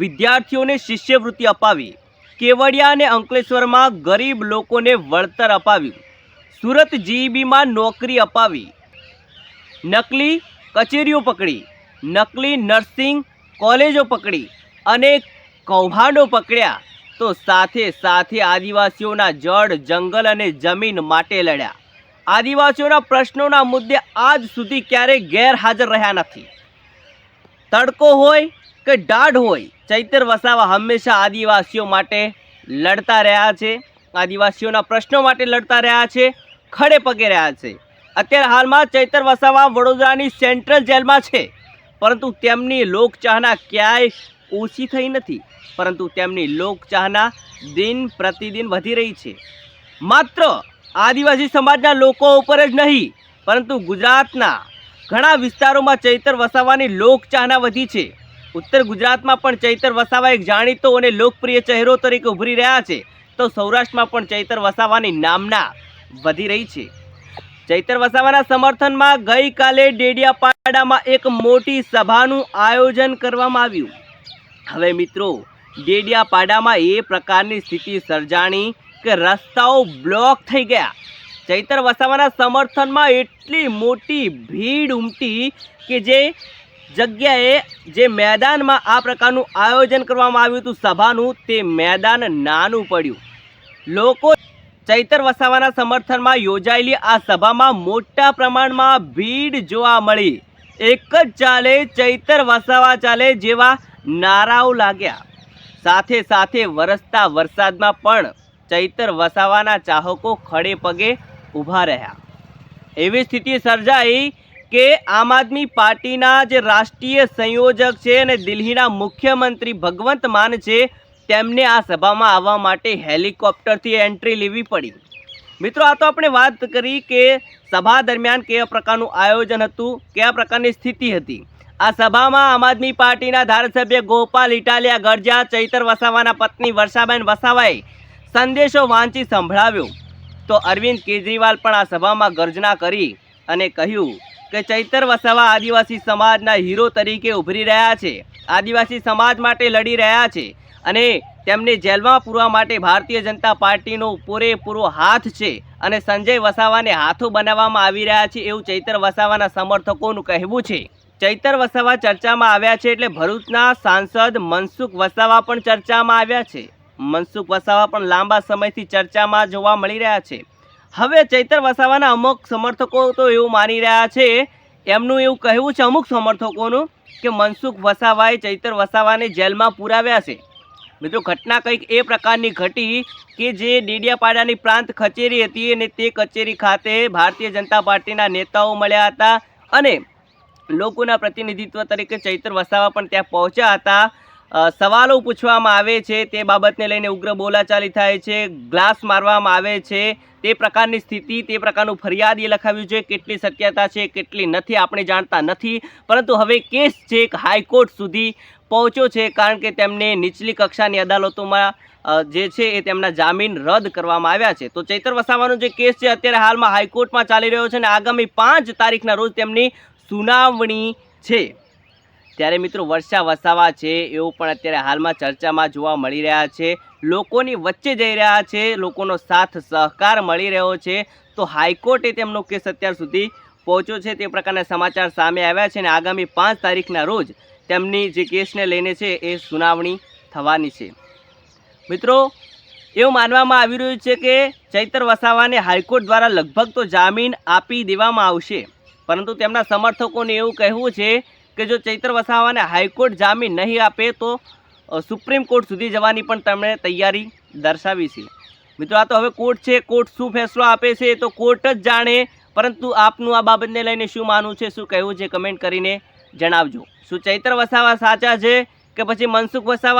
વિદ્યાર્થીઓને શિષ્યવૃત્તિ અપાવી. કેવડિયા અને અંકલેશ્વરમાં ગરીબ લોકોને વળતર અપાવ્યું. સુરત જીઈબીમાં નોકરી અપાવી. નકલી કચેરીઓ પકડી. નકલી નર્સિંગ કોલેજો પકડી અને કૌભાંડો પકડ્યા. તો સાથે સાથે આદિવાસીઓના જળ, જંગલ અને જમીન માટે લડ્યા. આદિવાસીઓના પ્રશ્નોના મુદ્દે આજ સુધી ક્યારેય ગેરહાજર રહ્યા નથી. તડકો હોય કે દાઢ હોય ચૈતર વસાવા હંમેશા આદિવાસીઓ માટે લડતા રહ્યા છે. આદિવાસીઓના પ્રશ્નો માટે લડતા રહ્યા છે, ખડે પગે રહ્યા છે. અત્યારે હાલમાં ચૈતર વસાવા વડોદરાની સેન્ટ્રલ જેલમાં છે. પરંતુ તેમની લોકચાહના ક્યાંય ઓછી થઈ નથી. પરંતુ તેમની લોકચાહના દિન પ્રતિદિન વધી રહી છે. માત્ર આદિવાસી સમાજના લોકો ઉપર જ નહીં, પરંતુ ગુજરાતના ઘણા વિસ્તારોમાં ચૈતર વસાવાની લોકચાહના વધી છે. ઉત્તર ગુજરાતમાં પણ ચૈતર વસાવા એક જાણીતો અને લોકપ્રિય ચહેરો તરીકે ઉભરી રહ્યા છે. તો સૌરાષ્ટ્રમાં પણ ચૈતર વસાવાની નામના વધી રહી છે. ચૈતર વસાવાના સમર્થનમાં ગઈકાલે ડેડિયાપાડામાં એક મોટી સભાનું આયોજન કરવામાં આવ્યું. હવે મિત્રો, ડેડિયાપાડામાં એ પ્રકારની સ્થિતિ સર્જાણી કે રસ્તાઓ બ્લોક થઈ ગયા. ચૈતર વસાવાના સમર્થનમાં એટલી મોટી ભીડ ઉમટી કે જે જગ્યાએ જે મેદાનમાં આ પ્રકારનું આયોજન કરવામાં આવ્યું હતું સભાનું, તે મેદાન નાનું પડ્યું. લોકો ચૈતર વસાવાના સમર્થનમાં યોજાયેલી આ સભામાં મોટા પ્રમાણમાં ભીડ જોવા મળી. એક જ ચાલે ચૈતર વસાવા ચાલે જેવા નારાઓ લાગ્યા. સાથે સાથે વરસતા વરસાદમાં પણ ચૈતર વસાવાના ચાહકો ખડે પગે ઊભા રહ્યા. એવી સ્થિતિ સર્જાઈ કે આમ આદમી પાર્ટીના જે રાષ્ટ્રીય સંયોજક છે અને દિલ્હીના મુખ્યમંત્રી ભગવંત માન છે, તેમને આ સભામાં આવવા માટે હેલિકોપ્ટરથી એન્ટ્રી લેવી પડી. મિત્રો, આ તો આપણે વાત કરી કે સભા દરમિયાન કેવા પ્રકારનું આયોજન હતું કયા પ્રકારની સ્થિતિ હતી. આ સભામાં આમ આદમી પાર્ટીના ધારાસભ્ય ગોપાલ ઇટાલિયા ગરજા, ચૈતર વસાવાના પત્ની વર્ષાબેન વસાવાએ સંદેશો વાંચી સંભળાવ્યો. તો અરવિંદ કેજરીવાલ પણ આ સભામાં ગર્જના કરી અને કહ્યું કે ચૈતર વસાવા આદિવાસી સમાજના હીરો તરીકે ઉભરી રહ્યા છે. આદિવાસી સમાજ માટે લડી રહ્યા છે અને તેમને જેલમાં પૂરવા માટે ભારતીય જનતા પાર્ટીનો પૂરેપૂરો હાથ છે અને સંજય વસાવાને હાથો બનાવવામાં આવી રહ્યા છે એવું ચૈતર વસાવાના સમર્થકોનું કહેવું છે. ચૈતર વસાવા ચર્ચામાં આવ્યા છે એટલે ભરૂચના સાંસદ મનસુખ વસાવા પણ ચર્ચામાં આવ્યા છે. મનસુખ વસાવા પણ લાંબા સમયથી ચર્ચામાં જોવા મળી રહ્યા છે. હવે ચૈતર વસાવાના અમુક સમર્થકો તો એવું માની રહ્યા છે. એમનું એવું કહેવું છે અમુક સમર્થકોનું કે મનસુખ વસાવાએ ચૈતર વસાવાને જેલમાં પુરાવ્યા છે. મિત્રો, ઘટના કંઈક એ પ્રકારની ઘટી કે જે ડેડિયાપાડાની પ્રાંત કચેરી હતી અને તે કચેરી ખાતે ભારતીય જનતા પાર્ટીના નેતાઓ મળ્યા હતા અને લોકોના પ્રતિનિધિત્વ તરીકે ચૈતર વસાવા પણ ત્યાં પહોંચ્યા હતા. સવાલો પૂછવામાં આવે છે, તે બાબતને લઈને ઉગ્ર બોલાચાલી થાય છે, ગ્લાસ મારવામાં આવે છે, તે પ્રકારની સ્થિતિ, તે પ્રકારનું ફરિયાદ એ લખાવ્યું છે, કેટલી શક્યતા છે, કેટલી નથી, આપણે જાણતા નથી, પરંતુ હવે કેસ છે હાઈકોર્ટ સુધી પહોંચ્યો છે, કારણ કે તેમને નીચલી કક્ષાની અદાલતોમાં જે છે એ તેમના જામીન રદ કરવામાં આવ્યા છે. તો ચૈતર વસાવાનો જે કેસ છે, અત્યારે હાલમાં હાઈકોર્ટમાં ચાલી રહ્યો છે અને આગામી પાંચ તારીખના રોજ તેમની સુનાવણી છે. ત્યારે મિત્રો વર્ષા વસાવા છે એવું પણ અત્યારે હાલમાં ચર્ચામાં જોવા મળી રહ્યા છે. લોકોની વચ્ચે જઈ રહ્યા છે, લોકોનો સાથ સહકાર મળી રહ્યો છે. તો હાઈકોર્ટે તેમનો કેસ અત્યાર સુધી પહોંચ્યો છે તે પ્રકારના સમાચાર સામે આવ્યા છે અને આગામી પાંચ તારીખના રોજ તેમની જે કેસને લઈને છે એ સુનાવણી થવાની છે. મિત્રો, એવું માનવામાં આવી રહ્યું છે કે ચૈતર વસાવાને હાઈકોર્ટ દ્વારા લગભગ તો જામીન આપી દેવામાં આવશે. પરંતુ તેમના સમર્થકોને એવું કહેવું છે કે જો ચૈતર વસાવાને હાઈકોર્ટ જામીન નહીં આપે તો સુપ્રીમ કોર્ટ સુધી જવાની પણ તેમણે તૈયારી દર્શાવી છે. મિત્રો, આ તો હવે કોર્ટ છે, કોર્ટ શું ફેસલો આપે છે તો કોર્ટ જ જાણે, પરંતુ આપનું આ બાબતને લઈને શું માનવું છે, શું કહેવું છે, કમેન્ટ કરીને જણાવજો. શું ચૈતર વસાવા સાચા છે કે પછી મનસુખ વસાવા